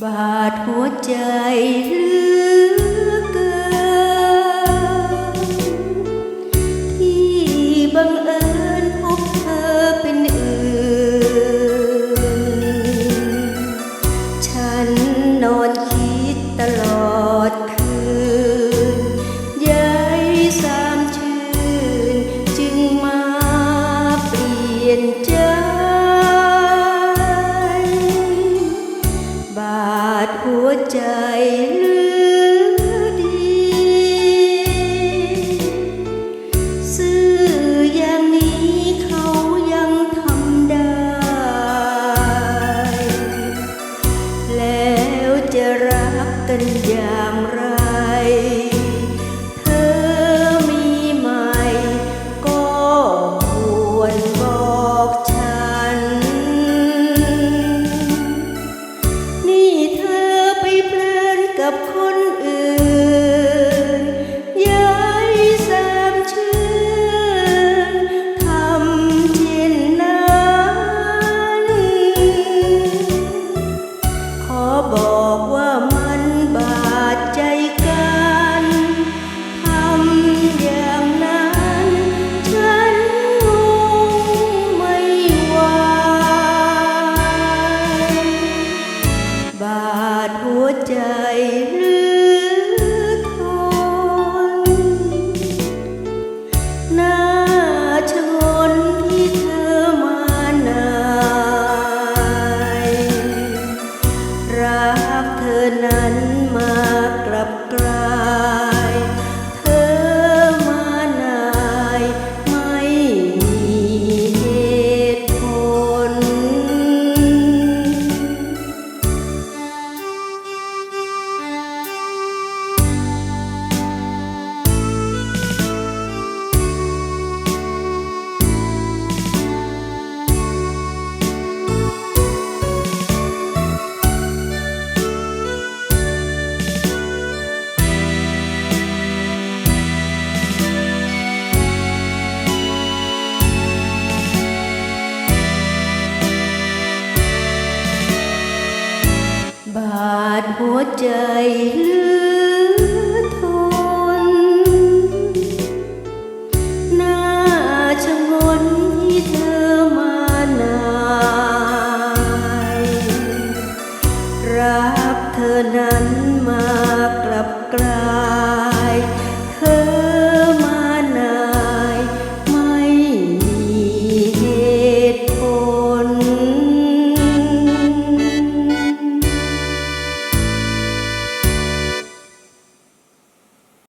บาดหัวใจเลือ หัวใจหรือดี ซื่ออย่างนี้เขายังทำได้ แล้วจะรักกันอย่าง कब खो รักเธอนั้นมากลับกลา ดหัวใจหรือทน หน้าชะงนที่เธอมานายรักเธอนั้น